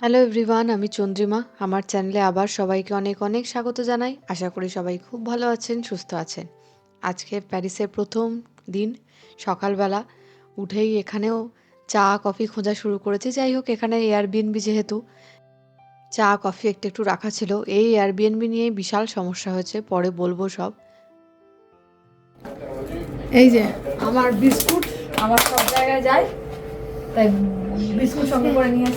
Hello everyone আমি চন্দ্রিমা। আমার চ্যানেলে আবার সবাইকে অনেক অনেক স্বাগত জানাই। আশা করি সবাই খুব ভালো আছেন সুস্থ আছেন। আজকে প্যারিসের প্রথম দিন সকালবেলা। উঠেই এখানেও চা কফি খোঁজা শুরু করেছি। যাই হোক এখানে এয়ারবিএনবি যেহেতু চা কফি একটু একটু রাখা ছিল। এই এয়ারবিএনবি নিয়ে বিশাল সমস্যা হয়েছে পরে বলব সব। এই যে আমার বিস্কুট আমার সব জায়গায় যায়। তাই বিস্কুট সঙ্গে করে নিয়ে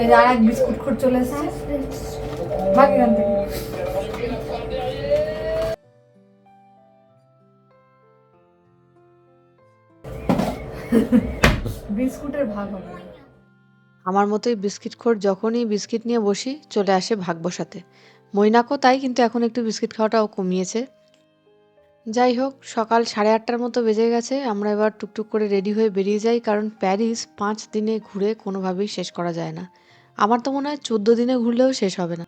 এই যে আর এক বিস্কুট খোর চলে ভাগ এখান থেকে। বিস্কুটের ভাগ হবে। আমার মতোই বিস্কিট খোর যখনই বিস্কিট নিয়ে বসি, চলে আসে ভাগ বসাতে। মৈনাকও তাই, কিন্তু এখন একটু বিস্কিট খাওয়াটাও কমিয়েছে। যাই হোক সকাল সাড়ে আটটার মতো বেজে গেছে। আমরা এবার টুকটুক করে রেডি হয়ে বেরিয়ে যাই, কারণ প্যারিস পাঁচ দিনে ঘুরে কোনোভাবেই শেষ করা যায় না। আমার তো মনে হয় চোদ্দ দিনে ঘুরলেও শেষ হবে না।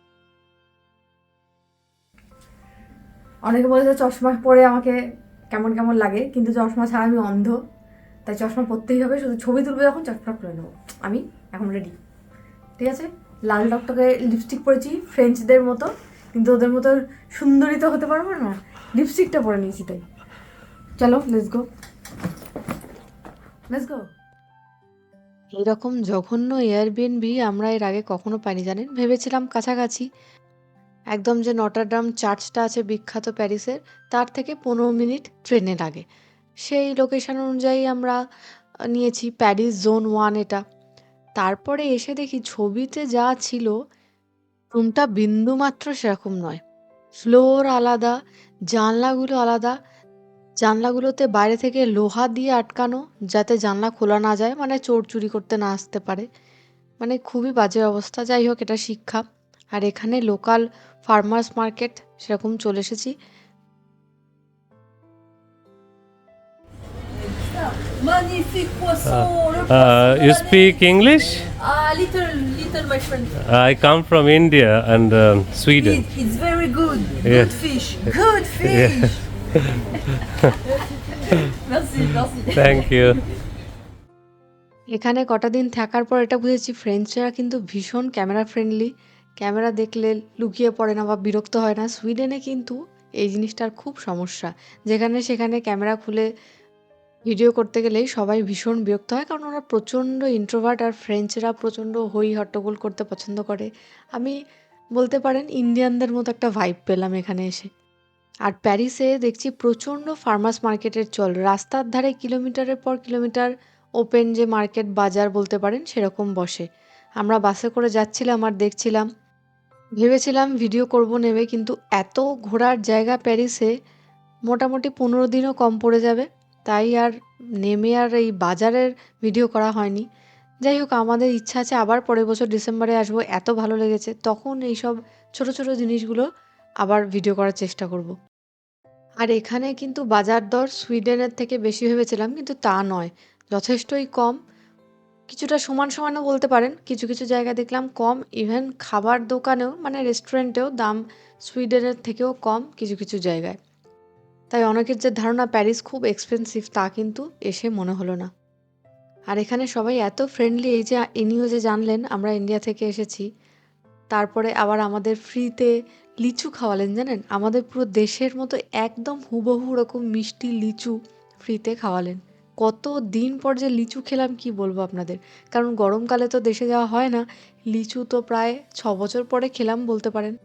অনেকে বলে যে চশমা পরে আমাকে কেমন কেমন লাগে, কিন্তু চশমা ছাড়া আমি অন্ধ। তাই চশমা পরতেই হবে, শুধু ছবি তুলবে যখন চশমা পরে নেব। আমি এখন রেডি ঠিক আছে? লাল টকটকে লিপস্টিক পরেছি ফ্রেঞ্চদের মতো, কিন্তু ওদের মতো সুন্দরী তো হতে পারব না। লিপস্টিকটা পরে নিয়েছি তাই। চলো লেটস গো লেটস গো এইরকম জঘন্য এয়ারবিএনবি আমরা এর আগে কখনো পাইনি, জানেন? ভেবেছিলাম কাছাকাছি। একদম যে নটারডাম চার্চটা আছে বিখ্যাত প্যারিসের, তার থেকে পনেরো মিনিট ট্রেনে লাগে। সেই লোকেশন অনুযায়ী আমরা নিয়েছি প্যারিস জোন ওয়ান এটা। তারপরে এসে দেখি ছবিতে যা ছিল রুমটা বিন্দুমাত্র সেরকম নয়। ফ্লোর আলাদা জানলাগুলো আলাদা। জানলাগুলোতে বাইরে থেকে লোহা দিয়ে আটকানো যাতে জানলা খোলা না যায় মানে চোর চুরি করতে না আসতে পারে। মানে খুবই বাজে অবস্থা যাই হোক এটা শিক্ষা। আর এখানে লোকাল ফার্মার্স মার্কেট সেরকম চলে এসেছি। Uh, you speak English? Ah, little, little, my friend. I come from India and um, Sweden. It, it's very good. Yeah. Good fish. Good fish. merci, merci. Thank you. এখানে কটা দিন থাকার পর এটা বুঝেছি ফ্রেঞ্চরা কিন্তু ভীষণ ক্যামেরা ফ্রেন্ডলি ক্যামেরা দেখলে লুকিয়ে পড়ে না বা বিরক্ত হয় না সুইডেনে কিন্তু এই জিনিসটার খুব সমস্যা যেখানে সেখানে ক্যামেরা খুলে ভিডিও করতে গেলেই সবাই ভীষণ বিরক্ত হয়, কারণ ওরা প্রচণ্ড ইন্ট্রোভার্ট আর ফ্রেঞ্চরা প্রচণ্ড হই হট্টগোল করতে পছন্দ করে। আমি বলতে পারেন ইন্ডিয়ানদের মতো একটা ভাইব পেলাম এখানে এসে। আর প্যারিসে দেখছি প্রচণ্ড ফার্মার্স মার্কেটের চল। রাস্তার ধারে কিলোমিটারের পর কিলোমিটার ওপেন যে মার্কেট বাজার বলতে পারেন, সেরকম বসে। আমরা বাসে করে যাচ্ছিলাম আর দেখছিলাম, ভেবেছিলাম ভিডিও করব নেবে, কিন্তু এত ঘোরার জায়গা প্যারিসে মোটামুটি পনেরো দিনও কম পড়ে যাবে। তাই আর নেমে আর এই বাজারের ভিডিও করা হয়নি। যাই হোক, আমাদের ইচ্ছা আছে আবার পরের বছর ডিসেম্বরে আসব, এত ভালো লেগেছে। তখন এইসব ছোট ছোট জিনিসগুলো আবার ভিডিও করার চেষ্টা করব। আর এখানে কিন্তু বাজার দর সুইডেনের থেকে বেশি ভেবেছিলাম, কিন্তু তা নয়। যথেষ্টই কম। কিছুটা সমান সমানও বলতে পারেন। কিছু কিছু জায়গায় দেখলাম কম। ইভেন খাবার দোকানেও মানে রেস্টুরেন্টেও দাম সুইডেনের থেকেও কম কিছু কিছু জায়গায়। তাই অনেকের যে ধারণা প্যারিস খুব এক্সপেন্সিভ তা কিন্তু এসে মনে হলো না। আর এখানে সবাই এত ফ্রেন্ডলি এই যে ইনিও যে জানলেন, আমরা ইন্ডিয়া থেকে এসেছি, তারপরে আবার আমাদের ফ্রিতে লিচু খাওয়ালেন, জানেন? আমাদের পুরো দেশের মতো একদম হুবহু রকম মিষ্টি লিচু ফ্রিতে খাওয়ালেন। কত দিন পর যে লিচু খেলাম, কি বলব আপনাদের? কারণ গরমকালে তো দেশে যাওয়া হয় না, লিচু তো প্রায় ছ বছর পরে খেলাম বলতে পারেন।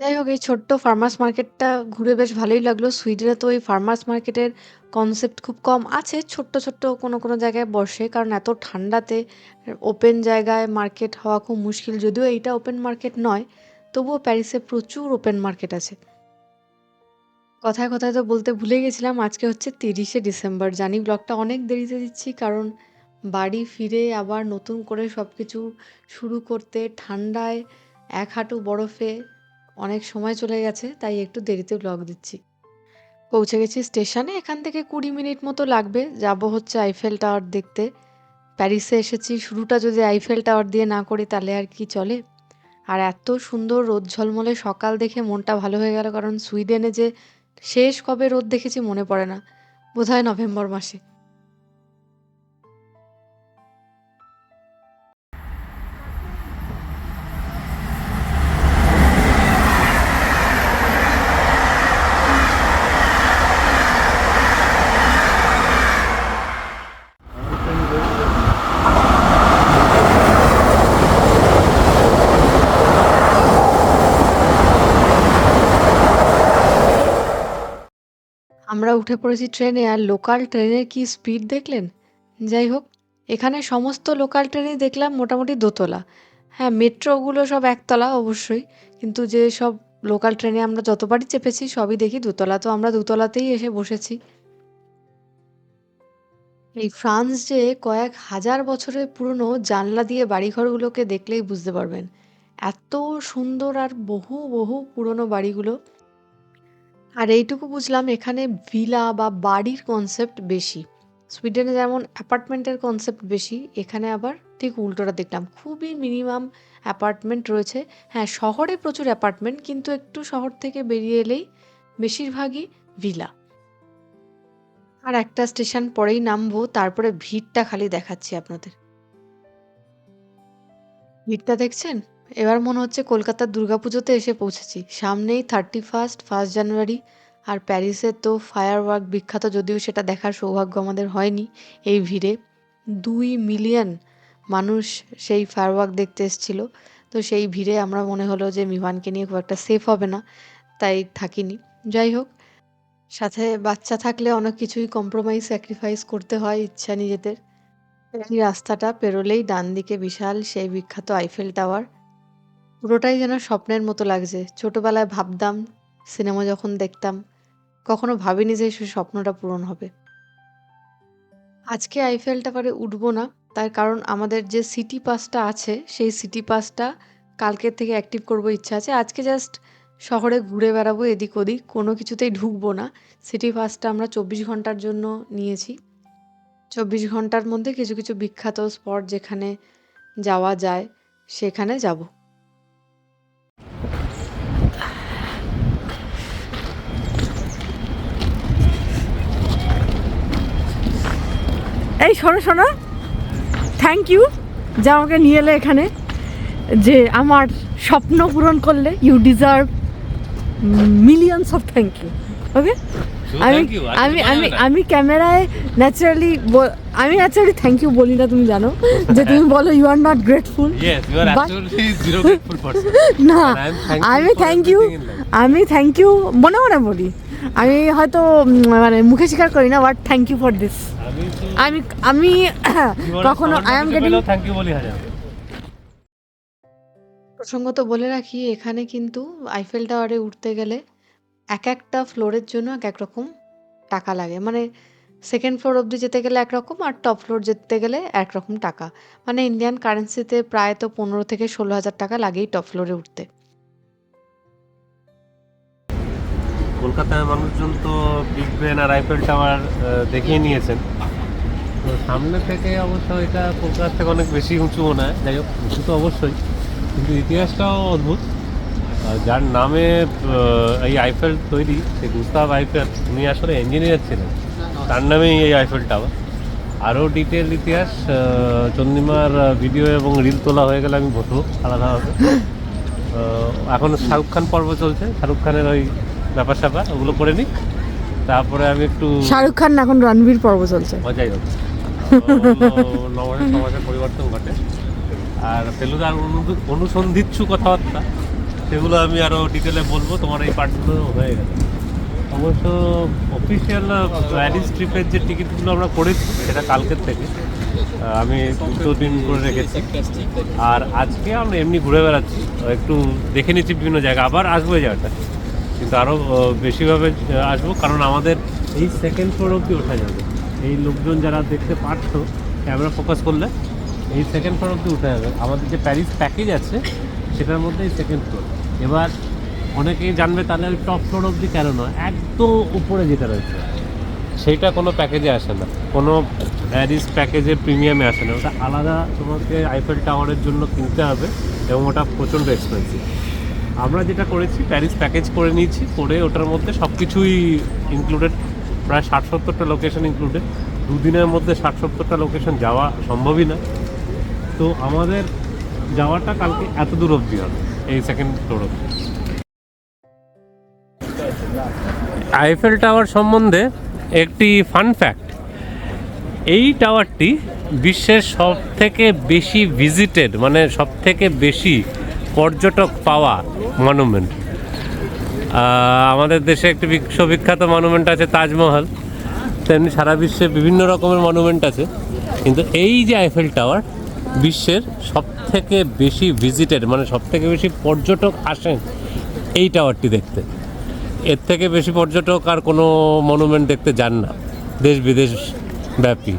যাই হোক, এই ছোট্ট ফার্মার্স মার্কেটটা ঘুরে বেশ ভালোই লাগল। সুইডেনে তো এই ফার্মার্স মার্কেটের কনসেপ্ট খুব কম আছে। ছোট্ট ছোট্ট কোনো কোনো জায়গায় বসে, কারণ এত ঠান্ডাতে ওপেন জায়গায় মার্কেট হওয়া খুব মুশকিল। যদিও এইটা ওপেন মার্কেট নয়, তবুও প্যারিসে প্রচুর ওপেন মার্কেট আছে। কথায় কথায় তো বলতে ভুলে গেছিলাম, আজকে হচ্ছে তিরিশে ডিসেম্বর। জানি ব্লগটা অনেক দেরিতে দিচ্ছি, কারণ বাড়ি ফিরে আবার নতুন করে সব কিছু শুরু করতে, ঠান্ডায় এক হাঁটু বরফে অনেক সময় চলে গেছে, তাই একটু দেরিতে ব্লগ দিচ্ছি। পৌঁছে গেছি স্টেশনে, এখান থেকে কুড়ি মিনিট মতো লাগবে। যাব হচ্ছে আইফেল টাওয়ার দেখতে। প্যারিসে এসেছি, শুরুটা যদি আইফেল টাওয়ার দিয়ে না করি তাহলে আর কি চলে? আর এত সুন্দর রোদ ঝলমলে সকাল দেখে মনটা ভালো হয়ে গেল, কারণ সুইডেনে যে শেষ কবে রোদ দেখেছি মনে পড়ে না। বোধহয় নভেম্বর মাসে। উঠে পড়েছি ট্রেনে, আর লোকাল ট্রেনের কি স্পিড দেখলেন? যাই হোক, এখানে সমস্ত লোকাল ট্রেনেই দেখলাম মোটামুটি দোতলা। হ্যাঁ মেট্রোগুলো সব একতলা অবশ্যই, কিন্তু যে সব লোকাল ট্রেনে আমরা যতবারই চেপেছি সবই দেখি দুতলা, তো আমরা দুতলাতেই এসে বসেছি। এই ফ্রান্স যে কয়েক হাজার বছরের পুরনো জানলা দিয়ে বাড়িঘরগুলোকে দেখলেই বুঝতে পারবেন। এত সুন্দর আর বহু বহু পুরনো বাড়িগুলো আর এইটুকু বুঝলাম এখানে ভিলা বা বাড়ির কনসেপ্ট বেশি। সুইডেনে যেমন অ্যাপার্টমেন্টের কনসেপ্ট বেশি, এখানে আবার ঠিক উল্টোটা দেখলাম। খুবই মিনিমাম অ্যাপার্টমেন্ট রয়েছে। হ্যাঁ শহরে প্রচুর অ্যাপার্টমেন্ট কিন্তু একটু শহর থেকে বেরিয়ে এলেই বেশিরভাগই ভিলা। আর একটা স্টেশন পরেই নামবো, তারপরে ভিড়টা খালি দেখাচ্ছি আপনাদের। ভিড়টা দেখছেন? এবার মনে হচ্ছে কলকাতার দুর্গাপুজোতে এসে পৌঁছেছি। সামনেই থার্টি ফার্স্ট ফার্স্ট জানুয়ারি আর প্যারিসের তো ফায়ার ওয়ার্ক বিখ্যাত, যদিও সেটা দেখার সৌভাগ্য আমাদের হয়নি এই ভিড়ে। দুই মিলিয়ন মানুষ সেই ফায়ার ওয়ার্ক দেখতে এসেছিল। তো সেই ভিড়ে আমরা মনে হলো যে বিমানকে নিয়ে খুব একটা সেফ হবে না, তাই থাকিনি। যাই হোক, সাথে বাচ্চা থাকলে অনেক কিছুই কম্প্রোমাইজ স্যাক্রিফাইস করতে হয় ইচ্ছা নিজেদের। এই রাস্তাটা পেরোলেই ডান দিকে বিশাল সেই বিখ্যাত আইফেল টাওয়ার পুরোটাই যেন স্বপ্নের মতো লাগছে। ছোটবেলায় ভাবতাম, সিনেমা যখন দেখতাম, কখনো ভাবিনি যে সে স্বপ্নটা পূরণ হবে। আজকে আইফেল টাওয়ারে উঠবো না, তার কারণ আমাদের যে সিটি পাসটা আছে, সেই সিটি পাসটা কালকের থেকে অ্যাক্টিভ করব ইচ্ছা আছে। আজকে জাস্ট শহরে ঘুরে বেড়াবো এদিক ওদিক, কোনো কিছুতেই ঢুকবো না। সিটি পাসটা আমরা চব্বিশ ঘণ্টার জন্য নিয়েছি। চব্বিশ ঘণ্টার মধ্যে কিছু কিছু বিখ্যাত স্পট যেখানে যাওয়া যায়, সেখানে যাব। এই শোনো শোনো। থ্যাংক ইউ যে আমাকে নিয়ে এলে এখানে। যে আমার স্বপ্ন পূরণ করলে you deserve millions of thank you okay আমি আমি আমি আমি ক্যামেরায় ন্যাচারালি আমি ন্যাচারালি থ্যাংক ইউ বলি না তুমি জানো। যে তুমি বলো ইউ আর নট গ্রেটফুল. না আমি থ্যাংক ইউ. আমি থ্যাংক ইউ মনে মনে বলি। আমি হয়তো মানে মুখে স্বীকার করি না but thank you for this আমি আমি কখনো I am getting thank you বলি হাজার। প্রসঙ্গত বলে রাখি এখানে কিন্তু আইফেল টাওয়ারে উঠতে গেলে এক একটা ফ্লোরের জন্য এক এক রকম টাকা লাগে। মানে সেকেন্ড ফ্লোর অবধি যেতে গেলে একরকম আর টপ ফ্লোর যেতে গেলে একরকম টাকা। মানে ইন্ডিয়ান কারেন্সিতে প্রায় তো পনেরো থেকে ষোলো হাজার টাকা লাগেই টপ ফ্লোরে উঠতে। কলকাতার মানুষজন তো বিগ বেন আর আইফেল টাওয়ার দেখিয়ে নিয়েছেন। তো সামনে থেকে অবশ্য এটা কলকাতা থেকে অনেক বেশি উঁচু মনে হয়। যাই হোক, উঁচু তো অবশ্যই, কিন্তু ইতিহাসটাও অদ্ভুত। যার নামে এই আইফেল তৈরি সে গুস্তাভ আইফেল উনি আসলে ইঞ্জিনিয়ার ছিলেন। তার নামেই এই আইফেল টাওয়ার আরও ডিটেল ইতিহাস চন্দ্রিমার ভিডিও এবং রিল তোলা হয়ে গেলে আমি বসবো আলাদাভাবে। এখন শাহরুখ খান পর্ব চলছে। শাহরুখ খানের ওই ব্যাপার স্যাপার ওগুলো করে নিক। তারপরে আমি একটু শাহরুখ খান এখন রণবীর পর্ব চলছে। মজাই হোক নবরের সমাজের পরিবর্তন ঘটে। আর ফেলুদার অনু- অনুসন্ধিৎসু কথাবার্তা সেগুলো আমি আরও ডিটেলে বলব। তোমার এই পার্টগুলো হয়ে গেল অবশ্য অফিসিয়াল প্যারিস ট্রিপের যে টিকিটগুলো আমরা করেছি সেটা কালকের থেকে আমি দুটো দিন করে রেখেছি। আর আজকে আমরা এমনি ঘুরে বেড়াচ্ছি। একটু দেখে নিচ্ছি বিভিন্ন জায়গা। আবার আসব এই জায়গাটা। কিন্তু আরও বেশিভাবে আসব, কারণ আমাদের এই সেকেন্ড ফ্লোর অবধি ওঠা যাবে। এই লোকজন যারা দেখতে পারতো ক্যামেরা ফোকাস করলে, এই সেকেন্ড ফ্লোর অবধি উঠে যাবে। আমাদের যে প্যারিস প্যাকেজ আছে, সেটার মধ্যে এই সেকেন্ড ফ্লোর এবার অনেকেই জানবে তাহলে টপ ফ্লোর অবধি কেন নয়? একদম উপরে যেটা রয়েছে। সেইটা কোনো প্যাকেজে আসে না। কোনো প্যারিস প্যাকেজের প্রিমিয়ামে আসে না। ওটা আলাদা তোমাকে আইফেল টাওয়ারের জন্য কিনতে হবে, এবং ওটা প্রচণ্ড এক্সপেন্সিভ আমরা যেটা করেছি প্যারিস প্যাকেজ করে নিয়েছি, করে ওটার মধ্যে সব কিছুই ইনক্লুডেড প্রায় ষাট সত্তরটা লোকেশন ইনক্লুডেড দুদিনের মধ্যে ষাট সত্তরটা লোকেশন যাওয়া সম্ভবই না। তো আমাদের যাওয়াটা কালকে এত দূর অবধি হবে, এই সেকেন্ড ফ্লোর অবধি। আইফেল টাওয়ার সম্বন্ধে একটি ফান ফ্যাক্ট এই টাওয়ারটি বিশ্বের সব থেকে বেশি ভিজিটেড মানে সব থেকে বেশি পর্যটক পাওয়া মনুমেন্ট। আমাদের দেশে একটি বিশ্ববিখ্যাত মনুমেন্ট আছে তাজমহল। তেমনি সারা বিশ্বে বিভিন্ন রকমের মনুমেন্ট আছে। কিন্তু এই যে আইফেল টাওয়ার বিশ্বের সব থেকে বেশি ভিজিটেড মানে সব থেকে বেশি পর্যটক আসেন এই টাওয়ারটি দেখতে। এর থেকে বেশি পর্যটক আর কোনো মনুমেন্ট দেখতে যান না। দেশ বিদেশ ব্যাপী।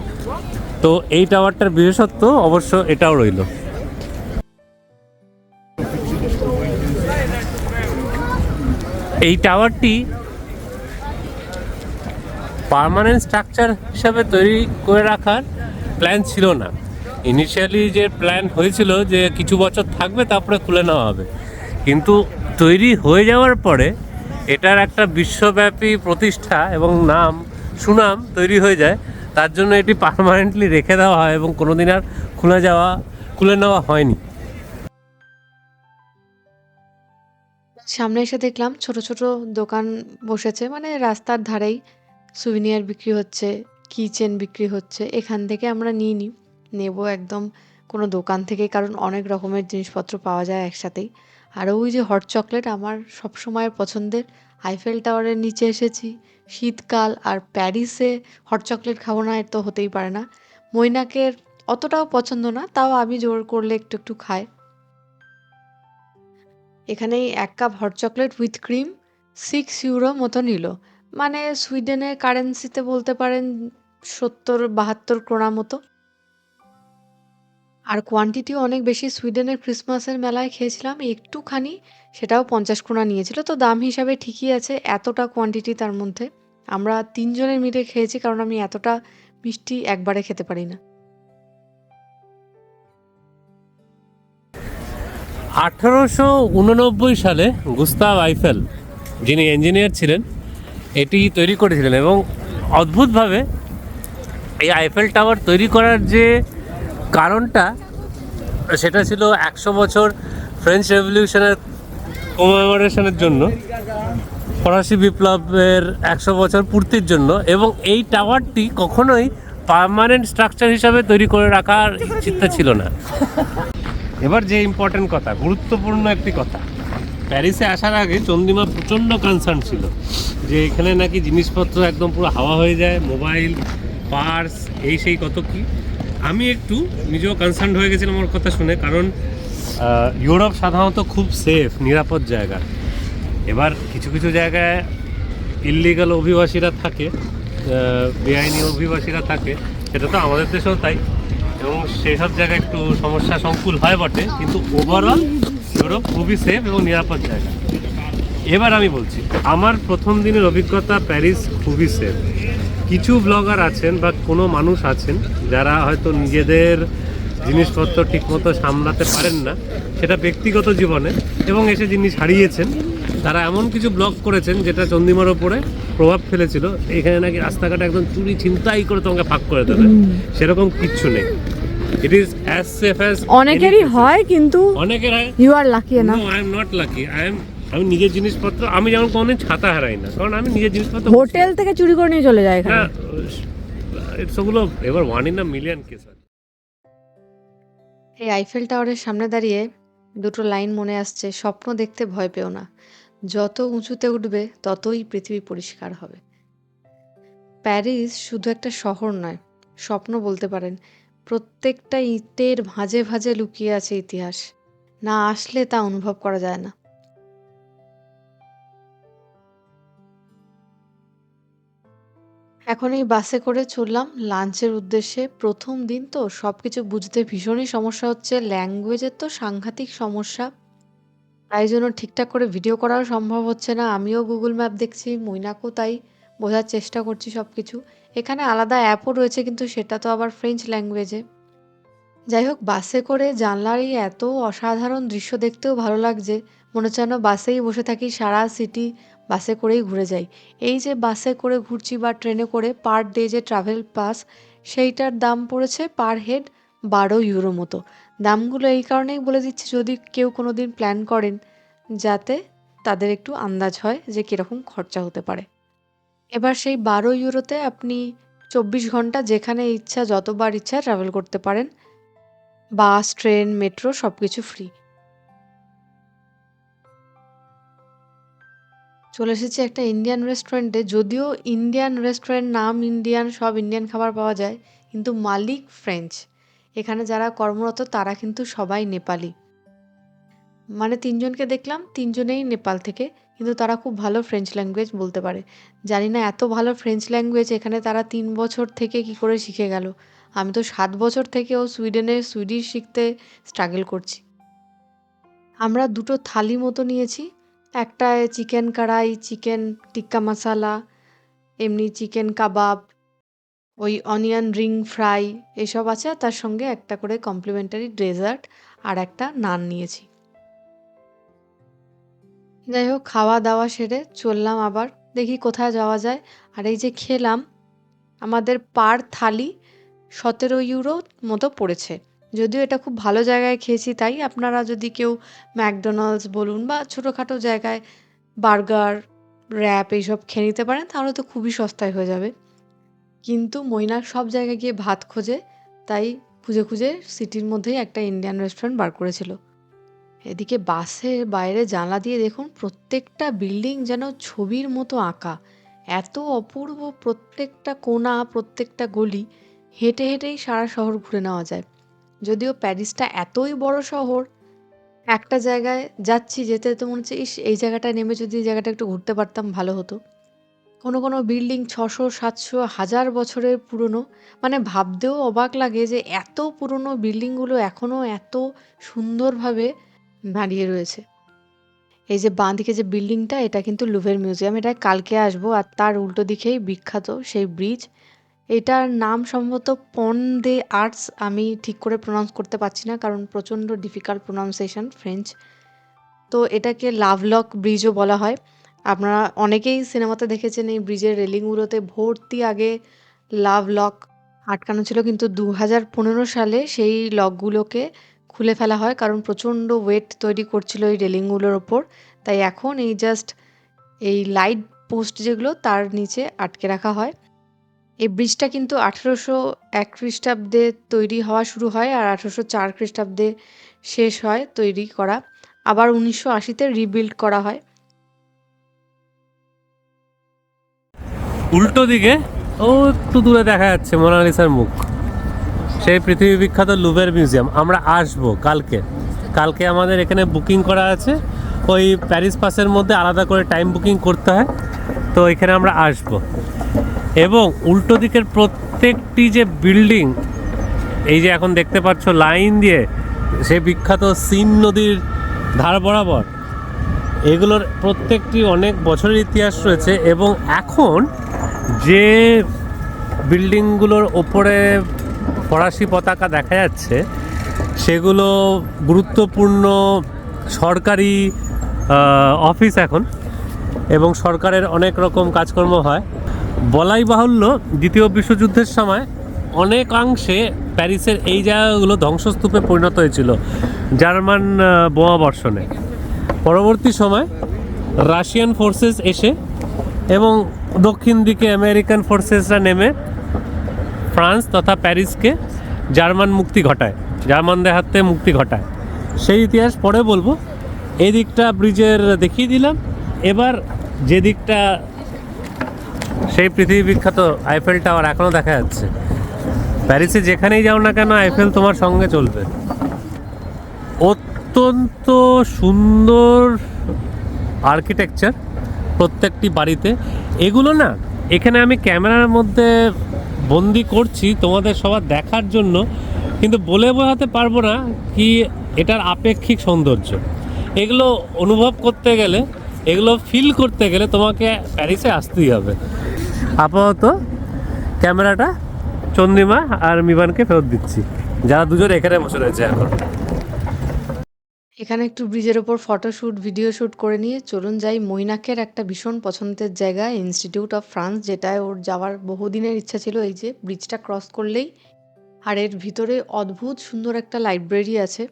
তো এই টাওয়ারটার বিশেষত্ব অবশ্য এটাও রইল। এই টাওয়ারটি পার্মানেন্ট স্ট্রাকচার হিসাবে তৈরি করে রাখার প্ল্যান ছিল না। ইনিশিয়ালি যে প্ল্যান হয়েছিল যে কিছু বছর থাকবে, তারপরে খুলে নেওয়া হবে। কিন্তু তৈরি হয়ে যাওয়ার পরে এটার একটা বিশ্বব্যাপী প্রতিষ্ঠা এবং নাম, সুনাম তৈরি হয়ে যায়। তার জন্য এটি পার্মানেন্টলি রেখে দেওয়া হয় এবং কোনোদিন আর খুলে যাওয়া, খুলে নেওয়া হয়নি। সামনে এসে দেখলাম ছোট ছোট দোকান বসেছে মানে রাস্তার ধারেই সুভিনিয়ার বিক্রি হচ্ছে কিচেন বিক্রি হচ্ছে, এখান থেকে আমরা নিয়ে নিই নেব একদম কোনো দোকান থেকে কারণ অনেক রকমের জিনিসপত্র পাওয়া যায় একসাথেই। আর ওই যে হট চকলেট আমার সবসময়ের পছন্দের আইফেল টাওয়ারের নিচে এসেছি, শীতকাল, আর প্যারিসে হট চকলেট খাব না, এর তো হতেই পারে না। মৈনাকের অতটাও পছন্দ না, তাও আমি জোর করলে একটু একটু খাই। এখানে এক cup hot chocolate with cream six euro মতো নিল। মানে সুইডেনের কারেন্সিতে বলতে পারেন সত্তর, বাহাত্তর ক্রোনা মতো। আর কোয়ান্টিটিও অনেক বেশি, সুইডেনের ক্রিসমাসের মেলায় খেয়েছিলাম একটুখানি, সেটাও পঞ্চাশ ক্রোনা নিয়েছিল। তো দাম হিসাবে ঠিকই আছে, এতটা কোয়ান্টিটি তার মধ্যে। আমরা তিনজনের মিলে খেয়েছি, কারণ আমি এতটা মিষ্টি একবারে খেতে পারি না। আঠারোশো উননব্বই সালে গুস্তাব আইফেল, যিনি ইঞ্জিনিয়ার ছিলেন, এটি তৈরি করেছিলেন এবং অদ্ভুতভাবে এই আইফেল টাওয়ার তৈরি করার যে কারণটা, সেটা ছিল একশো বছর ফ্রেঞ্চ রেভলিউশনের কমেমোরেশনের জন্য, ফরাসি বিপ্লবের একশো বছর পূর্তির জন্য এবং এই টাওয়ারটি কখনোই পার্মানেন্ট স্ট্রাকচার হিসাবে তৈরি করে রাখার চিন্তা ছিল না। এবার যে ইম্পর্টেন্ট কথা, গুরুত্বপূর্ণ একটি কথা। প্যারিসে আসার আগে চন্দিমা প্রচণ্ড কনসার্ন ছিল যে এখানে নাকি জিনিসপত্র একদম পুরো হাওয়া হয়ে যায়, মোবাইল, পার্স, এই সেই কত কি। আমি একটু নিজেও কনসার্ন হয়ে গেছিলাম আমার কথা শুনে, কারণ ইউরোপ সাধারণত খুব সেফ নিরাপদ জায়গা। এবার কিছু কিছু জায়গায় ইল্লিগাল অভিবাসীরা থাকে বেআইনি অভিবাসীরা থাকে, সেটা তো আমাদের দেশেও তাই। এবং সেই সব জায়গায় একটু সমস্যা সংকুল হয় বটে কিন্তু ওভারঅল ইউরোপ খুবই সেফ এবং নিরাপদ জায়গা। এবার আমি বলছি আমার প্রথম দিনের অভিজ্ঞতা প্যারিস খুবই সেফ কিছু ব্লগার আছেন বা কোনো মানুষ আছেন যারা হয়তো নিজেদের জিনিসপত্র ঠিকমতো সামলাতে পারেন না সেটা ব্যক্তিগত জীবনে এবং এসে জিনিস হারিয়েছেন তারা এমন কিছু ব্লগ করেছেন যেটা চন্দিমার ওপরে প্রভাব ফেলেছিল। এখানে নাকি রাস্তাঘাটে একদম চুরি ছিনতাই করে তোমাকে ফাঁক করে দেবে। সেরকম কিচ্ছু নেই। It is as safe as অনেকেরই হয় কিন্তু অনেকের হয়। ইউ আর লাকি না no I am not lucky I am আমি নিজের জিনিসপত্র আমি যেমন কোনোদিন ছাতা হারাই না কারণ আমি নিজের জিনিসপত্র হোটেল থেকে চুরি করে নিয়ে চলে যায় এখানে। হ্যাঁ এবার one in a million case এই আইফেল টাওয়ারের সামনে দাঁড়িয়ে দুটো লাইন মনে আসছে স্বপ্ন দেখতে ভয় পেও না। যত উঁচুতে উঠবে ততই পৃথিবী পরিষ্কার হবে। প্যারিস শুধু একটা শহর নয় স্বপ্ন বলতে পারেন প্রত্যেকটা ইটের ভাঁজে ভাঁজে লুকিয়ে আছে ইতিহাস। না আসলে তা অনুভব করা যায় না। এখন এই বাসে করে চললাম। লাঞ্চের উদ্দেশ্যে প্রথম দিন তো সব কিছু বুঝতে ভীষণই সমস্যা হচ্ছে। ল্যাঙ্গুয়েজের তো সাংঘাতিক সমস্যা। তাই জন্য ঠিকঠাক করে ভিডিও করাও সম্ভব হচ্ছে না। আমিও গুগল ম্যাপ দেখছি, মৈনাকও তাই। বোঝার চেষ্টা করছি সব কিছু এখানে আলাদা অ্যাপও রয়েছে, কিন্তু সেটা তো আবার ফ্রেঞ্চ ল্যাঙ্গুয়েজে যাই হোক, বাসে করে জানলার এই এত অসাধারণ দৃশ্য দেখতেও ভালো লাগছে। মনে হচ্ছে বাসেই বসে থাকি সারা সিটি বাসে করেই ঘুরে যাই। এই যে বাসে করে ঘুরছি বা ট্রেনে করে পার ডে যে ট্রাভেল পাস সেইটার দাম পড়েছে পার হেড বারো ইউরো মতো। দামগুলো এই কারণেই বলে দিচ্ছি, যদি কেউ কোনো দিন প্ল্যান করেন, যাতে তাদের একটু আন্দাজ হয় যে কীরকম খরচা হতে পারে। এবার সেই বারো ইউরোতে আপনি চব্বিশ ঘণ্টা যেখানে ইচ্ছা, যতবার ইচ্ছা ট্রাভেল করতে পারেন। বাস, ট্রেন মেট্রো সব কিছু ফ্রি চলে এসেছি একটা ইন্ডিয়ান রেস্টুরেন্টে যদিও ইন্ডিয়ান রেস্টুরেন্ট নাম ইন্ডিয়ান সব ইন্ডিয়ান খাবার পাওয়া যায়, কিন্তু মালিক ফ্রেঞ্চ এখানে যারা কর্মরত, তারা কিন্তু সবাই নেপালি। মানে তিনজনকে দেখলাম, তিনজনেই নেপাল থেকে। কিন্তু তারা খুব ভালো ফ্রেঞ্চ ল্যাঙ্গুয়েজ বলতে পারে। জানি না, এত ভালো ফ্রেঞ্চ ল্যাঙ্গুয়েজ এখানে তারা তিন বছর থেকে কি করে শিখে গেল? আমি তো সাত বছর থেকেও সুইডেনে সুইডিশ শিখতে স্ট্রাগল করছি। আমরা দুটো থালি মতো নিয়েছি। একটায় চিকেন কড়াই, চিকেন টিক্কা মশালা, এমনি চিকেন কাবাব, ওই অনিয়ন রিং ফ্রাই, এসব আছে। তার সঙ্গে একটা করে কমপ্লিমেন্টারি ডেজার্ট আর একটা নান নিয়েছি। যাই হোক খাওয়া দাওয়া সেরে চললাম আবার। দেখি কোথায় যাওয়া যায়। আর এই যে খেলাম, আমাদের পার থালি সতেরো ইউরো মতো পড়েছে। যদিও এটা খুব ভালো জায়গায় খেয়েছি তাই। আপনারা যদি কেউ ম্যাকডোনাল্ডস বলুন বা ছোটোখাটো জায়গায় বার্গার, র্যাপ এইসব খেয়ে নিতে পারেন, তাহলে তো খুবই সস্তায় হয়ে যাবে। কিন্তু মৈনাক সব জায়গায় গিয়ে ভাত খোঁজে, তাই খুঁজে খুঁজে সিটির মধ্যেই একটা ইন্ডিয়ান রেস্টুরেন্ট বার করেছিল। এদিকে বাসের বাইরে জানলা দিয়ে দেখুন প্রত্যেকটা বিল্ডিং যেন ছবির মতো আঁকা। এত অপূর্ব প্রত্যেকটা কোণা, প্রত্যেকটা গলি, হেঁটে হেঁটেই সারা শহর ঘুরে নেওয়া যায়। যদিও প্যারিসটা এতই বড় শহর, একটা জায়গায় যাচ্ছি, যেতে তো মনে হচ্ছে, ইস, এই জায়গাটায় নেমে যদি এই জায়গাটা একটু ঘুরতে পারতাম, ভালো হতো। কোনো কোনো বিল্ডিং ছশো, সাতশো, হাজার বছরের পুরনো মানে ভাবতেও অবাক লাগে যে এত পুরনো বিল্ডিংগুলো এখনও এত সুন্দরভাবে দাঁড়িয়ে রয়েছে। এই যে বাঁ দিকে যে বিল্ডিংটা, এটা কিন্তু লুভের মিউজিয়াম। এটা কালকে আসব আর তার উল্টো দিকেই বিখ্যাত সেই ব্রিজ। এটার নাম সম্ভবত পন দে আর্টস। আমি ঠিক করে প্রনাউন্স করতে পারছি না কারণ প্রচণ্ড ডিফিকাল্ট প্রনাউন্সিয়েশন ফ্রেঞ্চ তো এটাকে লাভলক ব্রিজও বলা হয়। আপনারা অনেকেই সিনেমাতে দেখেছেন এই ব্রিজের রেলিংগুলোতে ভর্তি আগে লাভ লক আটকানো ছিল, কিন্তু দু হাজার পনেরো সালে সেই লকগুলোকে খুলে ফেলা হয়, কারণ প্রচণ্ড ওয়েট তৈরি করছিল এই রেলিংগুলোর ওপর। তাই এখন এই জাস্ট এই লাইট পোস্ট যেগুলো, তার নিচে আটকে রাখা হয়। এই ব্রিজটা কিন্তু আঠেরোশো এক খ্রিস্টাব্দে তৈরি হওয়া শুরু হয় আর আঠেরোশো চার খ্রিস্টাব্দে শেষ হয় তৈরি করা। আবার উনিশশো আশিতে রিবিল্ড করা হয়। উল্টো দিকে? ও একটু দূরে দেখা যাচ্ছে মোনালিসার মুখ। সেই পৃথিবী বিখ্যাত লুভের মিউজিয়াম। আমরা আসব কালকে। কালকে আমাদের এখানে বুকিং করা আছে। ওই প্যারিস পাসের মধ্যে আলাদা করে টাইম বুকিং করতে হয়। তো এখানে আমরা আসব। এবং উল্টো দিকের প্রত্যেকটি যে বিল্ডিং, এই যে এখন দেখতে পাচ্ছ লাইন দিয়ে সে বিখ্যাত সিন নদীর ধার বরাবর, এগুলোর প্রত্যেকটি অনেক বছরের ইতিহাস রয়েছে। এবং এখন যে বিল্ডিংগুলোর ওপরে ফরাসি পতাকা দেখা যাচ্ছে, সেগুলো গুরুত্বপূর্ণ সরকারি অফিস এখন এবং সরকারের অনেক রকম কাজকর্ম হয়। বলাই বাহুল্য দ্বিতীয় বিশ্বযুদ্ধের সময় অনেকাংশে প্যারিসের এই জায়গাগুলো ধ্বংসস্তূপে পরিণত হয়েছিল, জার্মান বোমা বর্ষণে। পরবর্তী সময় রাশিয়ান ফোর্সেস এসে এবং দক্ষিণ দিকে আমেরিকান ফোর্সেসরা নেমে ফ্রান্স তথা প্যারিসকে জার্মান মুক্তি ঘটায়, জার্মানদের হাত মুক্তি ঘটায়। সেই ইতিহাস পরে বলব। এই দিকটা ব্রিজের দেখিয়ে দিলাম। এবার যে দিকটা সেই পৃথিবী বিখ্যাত আইফেল টাওয়ার এখনও দেখা যাচ্ছে। প্যারিসে যেখানেই যাও না কেন আইফেল তোমার সঙ্গে চলবে। অত্যন্ত সুন্দর আর্কিটেকচার প্রত্যেকটি বাড়িতে। এগুলো না, এখানে আমি ক্যামেরার মধ্যে বন্দি করছি তোমাদের সবার দেখার জন্য, কিন্তু বলে বোঝাতে পারব না কি এটার আপেক্ষিক সৌন্দর্য। এগুলো অনুভব করতে গেলে, এগুলো ফিল করতে গেলে তোমাকে প্যারিসে আসতেই হবে। আপাতত ক্যামেরাটা চন্দ্রিমা আর মিবানকে ফেরত দিচ্ছি। যারা দুজন এখানে বসে রয়েছে এখন। এখানে একটু ব্রিজের ওপর ফটোশ্যুট ভিডিও শ্যুট করে নিয়ে চলুন যাই মৈনাকের একটা ভীষণ পছন্দের জায়গা ইনস্টিটিউট অফ ফ্রান্স যেটায় ওর যাওয়ার বহুদিনের ইচ্ছা ছিল এই যে ব্রিজটা ক্রস করলেই। আর এর ভিতরে অদ্ভুত সুন্দর একটা লাইব্রেরি আছে।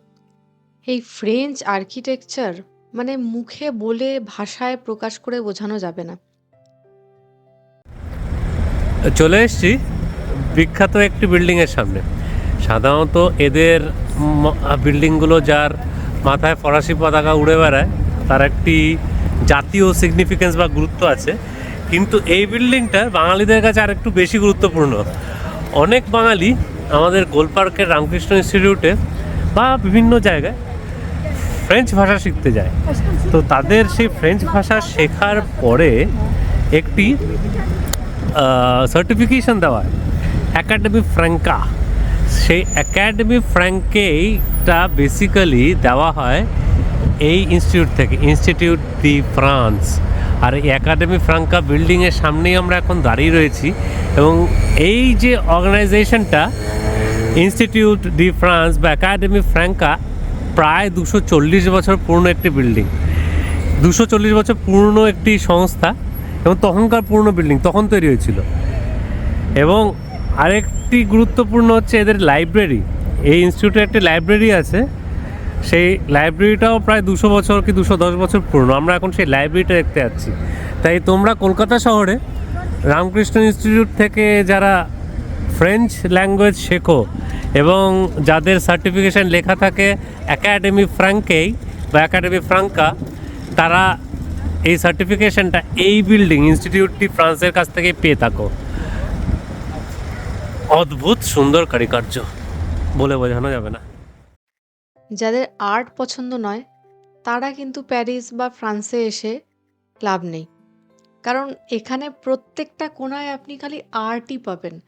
এই ফ্রেঞ্চ আর্কিটেকচার মানে মুখে বলে ভাষায় প্রকাশ করে বোঝানো যাবে না। চলে এসেছি বিখ্যাত একটি বিল্ডিংয়ের সামনে। সাধারণত এদের বিল্ডিংগুলো যার মাথায় ফরাসি পতাকা উড়ে বেড়ায়, তার একটি জাতীয় সিগনিফিকেন্স বা গুরুত্ব আছে। কিন্তু এই বিল্ডিংটা বাঙালিদের কাছে আর একটু বেশি গুরুত্বপূর্ণ। অনেক বাঙালি আমাদের গোলপার্কের রামকৃষ্ণ ইনস্টিটিউটে বা বিভিন্ন জায়গায় ফ্রেঞ্চ ভাষা শিখতে যায়। তো তাদের সেই ফ্রেঞ্চ ভাষা শেখার পরে একটি সার্টিফিকেশন দেওয়া একাডেমি ফ্র্যাঙ্কা সেই একাডেমি ফ্র্যাঙ্কেইটা বেসিক্যালি দেওয়া হয় এই ইনস্টিটিউট থেকে ইনস্টিটিউট দি ফ্রান্স আর এই একাডেমি ফ্রাঙ্কা বিল্ডিংয়ের সামনেই আমরা এখন দাঁড়িয়ে রয়েছি এবং এই যে অর্গানাইজেশনটা ইনস্টিটিউট দি ফ্রান্স বা একাডেমি ফ্র্যাঙ্কা প্রায় দুশো চল্লিশ বছর পুরনো একটি বিল্ডিং দুশো চল্লিশ বছর পুরনো একটি সংস্থা এবং তখনকার পুরনো বিল্ডিং তখন তৈরি হয়েছিল। এবং আরেকটি গুরুত্বপূর্ণ হচ্ছে এদের লাইব্রেরি এই ইনস্টিটিউটে একটি লাইব্রেরি আছে। সেই লাইব্রেরিটাও প্রায় দুশো বছর কি দুশো দশ বছর পুরনো। আমরা এখন সেই লাইব্রেরিটা দেখতে যাচ্ছি। তাই তোমরা কলকাতা শহরে রামকৃষ্ণ ইনস্টিটিউট থেকে যারা ফ্রেঞ্চ ল্যাঙ্গুয়েজ শেখো এবং যাদের সার্টিফিকেশন লেখা থাকে অ্যাকাডেমি ফ্রাঙ্কেই বা অ্যাকাডেমি ফ্রাঙ্কা তারা এই সার্টিফিকেশনটা এই বিল্ডিং ইনস্টিটিউটটি ফ্রান্সের কাছ থেকে পেয়ে থাকো। অদ্ভুত সুন্দর কারিকার্য। বলে বোঝানো যাবে না। যাদের আর্ট পছন্দ নয় তারা কিন্তু প্যারিস বা ফ্রান্সে এসে লাভ নেই। কারণ এখানে প্রত্যেকটা কোণায় আপনি খালি আর্টই পাবেন।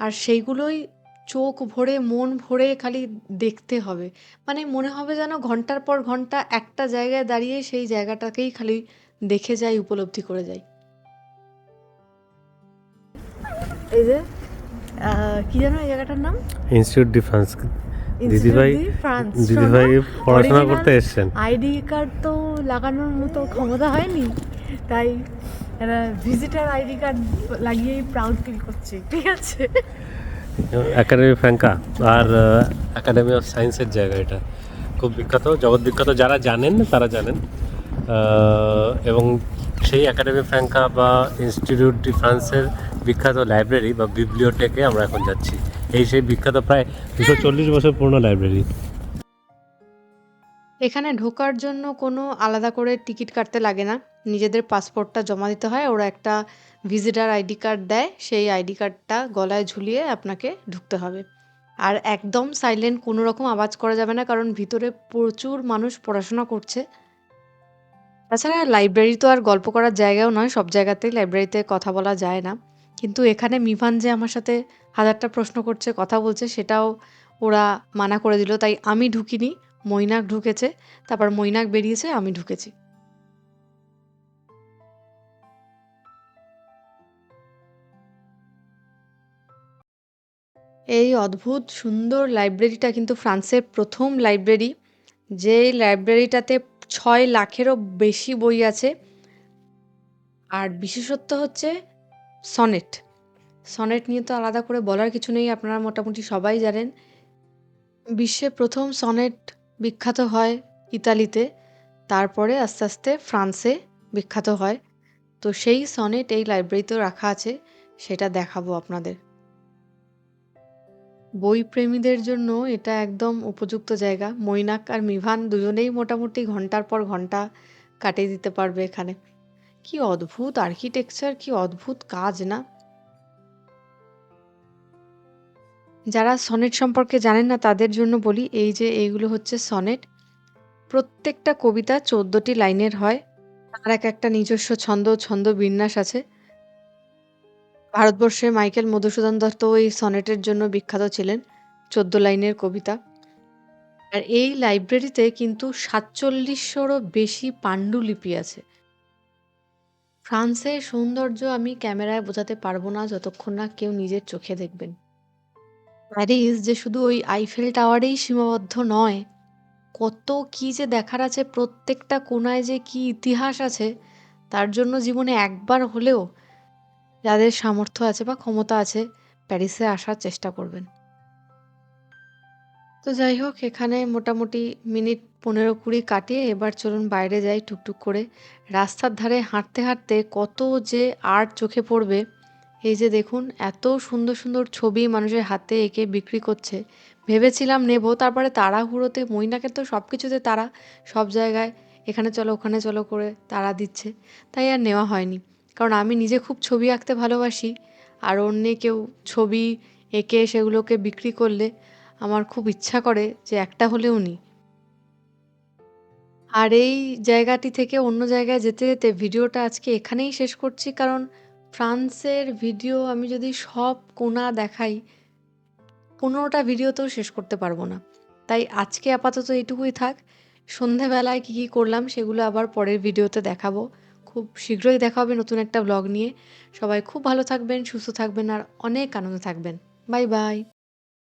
আর সেইগুলোই চোখ ভরে মন ভরে খালি দেখতে হবে। মানে মনে হবে যেন ঘণ্টার পর ঘণ্টা একটা জায়গায় দাঁড়িয়ে সেই জায়গাটাকেই খালি দেখে যাই উপলব্ধি করে যাই। এই যে কি জানো এই জায়গাটার নাম? ইনস্টিটিউট ডি ফ্রান্স দিদিভাই দিদিভাই পড়াশোনা করতে এসছেন। আইডি কার্ড তো লাগানোর মতো ক্ষমতা হয়নি তাই ভিজিটার আইডি কার্ড লাগিয়েই প্রাউড ফিল করছি ঠিক আছে? একাডেমি ফ্র্যাঙ্কা আর একাডেমি অফ সায়েন্সের জায়গা এটা। খুব বিখ্যাত জগৎ বিখ্যাত যারা জানেন তারা জানেন। এবং সেই একাডেমি ফ্যাঙ্কা বা ইনস্টিটিউট ডি ফ্রান্সের বিখ্যাত লাইব্রেরি বা বিবলিওটেকে আমরা এখন যাচ্ছি। এই সেই বিখ্যাত প্রায় দুশো চল্লিশ বছর পুরনো লাইব্রেরি এখানে ঢোকার জন্য কোনো আলাদা করে টিকিট কাটতে লাগে না। নিজেদের পাসপোর্টটা জমা দিতে হয়, ওরা একটা ভিজিটার আইডি কার্ড দেয়, সেই আইডি কার্ডটা গলায় ঝুলিয়ে আপনাকে ঢুকতে হবে। আর একদম সাইলেন্ট কোনো রকম আওয়াজ করা যাবে না, কারণ ভিতরে প্রচুর মানুষ পড়াশোনা করছে। তাছাড়া লাইব্রেরি তো আর গল্প করার জায়গাও নয়, সব জায়গাতেই লাইব্রেরিতে কথা বলা যায় না। কিন্তু এখানে মিভান যে আমার সাথে হাজারটা প্রশ্ন করছে, কথা বলছে, সেটাও ওরা মানা করে দিল। তাই আমি ঢুকিনি, মৈনাক ঢুকেছে, তারপর মৈনাক বেরিয়েছে, আমি ঢুকেছি। এই অদ্ভুত সুন্দর লাইব্রেরিটা কিন্তু ফ্রান্সের প্রথম লাইব্রেরি, যে লাইব্রেরিটাতে ছয় লাখেরও বেশি বই আছে। আর বিশেষত্ব হচ্ছে সনেট। সনেট নিয়ে তো আলাদা করে বলার কিছু নেই, আপনারা মোটামুটি সবাই জানেন। বিশ্বে প্রথম সনেট বিখ্যাত হয় ইতালিতে, তারপরে আস্তে আস্তে ফ্রান্সে বিখ্যাত হয়। তো সেই সনেট এই লাইব্রেরিতেও রাখা আছে, সেটা দেখাবো আপনাদের। বই প্রেমীদের জন্য এটা একদম উপযুক্ত জায়গা। মৈনাক আর মিভান দুজনেই মোটামুটি ঘণ্টার পর ঘণ্টা কাটিয়ে দিতে পারবে এখানে। কি অদ্ভুত আর্কিটেকচার কি অদ্ভুত কাজ না? যারা সনেট সম্পর্কে জানেন না, তাদের জন্য বলি, এই যে এইগুলো হচ্ছে সনেট, প্রত্যেকটা কবিতা চোদ্দটি লাইনের হয়, তার এক একটা নিজস্ব ছন্দ ছন্দ বিন্যাস আছে। ভারতবর্ষে মাইকেল মধুসূদন দত্ত এই সনেটের জন্য বিখ্যাত ছিলেন, চোদ্দ লাইনের কবিতা। আর এই লাইব্রেরিতে কিন্তু সাতচল্লিশশোরও বেশি পাণ্ডুলিপি আছে। ফ্রান্সের সৌন্দর্য আমি ক্যামেরায় বোঝাতে পারব না যতক্ষণ না কেউ নিজের চোখে দেখবেন। প্যারিস যে শুধু ওই আইফেল টাওয়ারেই সীমাবদ্ধ নয়, কত কি যে দেখার আছে, প্রত্যেকটা কোণায় যে কি ইতিহাস আছে, তার জন্য জীবনে একবার হলেও যাদের সামর্থ্য আছে বা ক্ষমতা আছে, প্যারিসে আসার চেষ্টা করবেন। তো যাই হোক, এখানে মোটামুটি মিনিট পনেরো কুড়ি কাটিয়ে এবার চলুন বাইরে যাই টুকটুক করে। রাস্তার ধারে হাঁটতে হাঁটতে কত যে আর্ট চোখে পড়বে। এই যে দেখুন, এত সুন্দর সুন্দর ছবি মানুষের হাতে এঁকে বিক্রি করছে। ভেবেছিলাম নেব, তারপরে তাড়াহুড়োতে মইনাকে তো সব কিছুতে তারা সব জায়গায়, এখানে চলো, ওখানে চলো করে তারা দিচ্ছে। তাই আর নেওয়া হয়নি। কারণ আমি নিজে খুব ছবি আঁকতে ভালোবাসি, আর অন্য কেউ ছবি এঁকে সেগুলোকে বিক্রি করলে আমার খুব ইচ্ছা করে যে একটা হলেও নিই আর এই জায়গাটি থেকে অন্য জায়গায় যেতে যেতে ভিডিওটা আজকে এখানেই শেষ করছি। কারণ ফ্রান্সের ভিডিও আমি যদি সব কোনা দেখাই পনেরোটা ভিডিওতেও শেষ করতে পারব না। তাই আজকে আপাতত এইটুকুই থাক। সন্ধেবেলায় কী কী করলাম সেগুলো আবার পরের ভিডিওতে দেখাবো। খুব শীঘ্রই দেখা হবে নতুন একটা ব্লগ নিয়ে। সবাই খুব ভালো থাকবেন, সুস্থ থাকবেন আর অনেক আনন্দ থাকবেন। Bye bye.